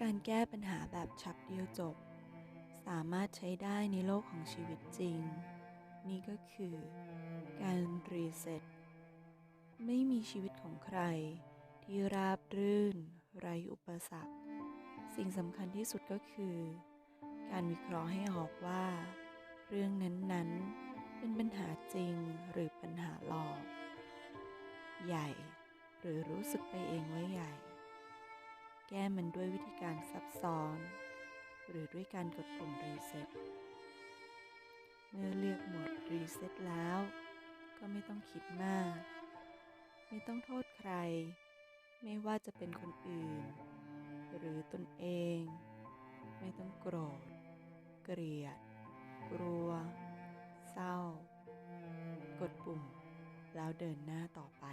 การแก้ปัญหาแบบฉับเดียวจบ สามารถใช้ได้ในโลกของชีวิตจริง นี่ก็คือ การรีเซ็ตไม่มีชีวิตของใคร ที่ราบรื่น ไร้อุปสรรค สิ่งสำคัญที่สุดก็คือ การวิเคราะห์ให้ออกว่า เรื่องนั้นๆ เป็นปัญหาจริงหรือปัญหาหลอก ใหญ่ หรือรู้สึกไปเองว่าใหญ่ ก้มันด้วยวิธีการซับซ้อน หรือด้วยการกดปุ่มรีเซ็ตเมื่อเลือกหมดรีเซ็ตแล้ว ก็ไม่ต้องคิดมาก ไม่ต้องโทษใคร ไม่ว่าจะเป็นคนอื่น หรือตนเอง ไม่ต้องโกรธ เกลียด กลัว เศร้า กดปุ่ม แล้วเดินหน้าต่อไป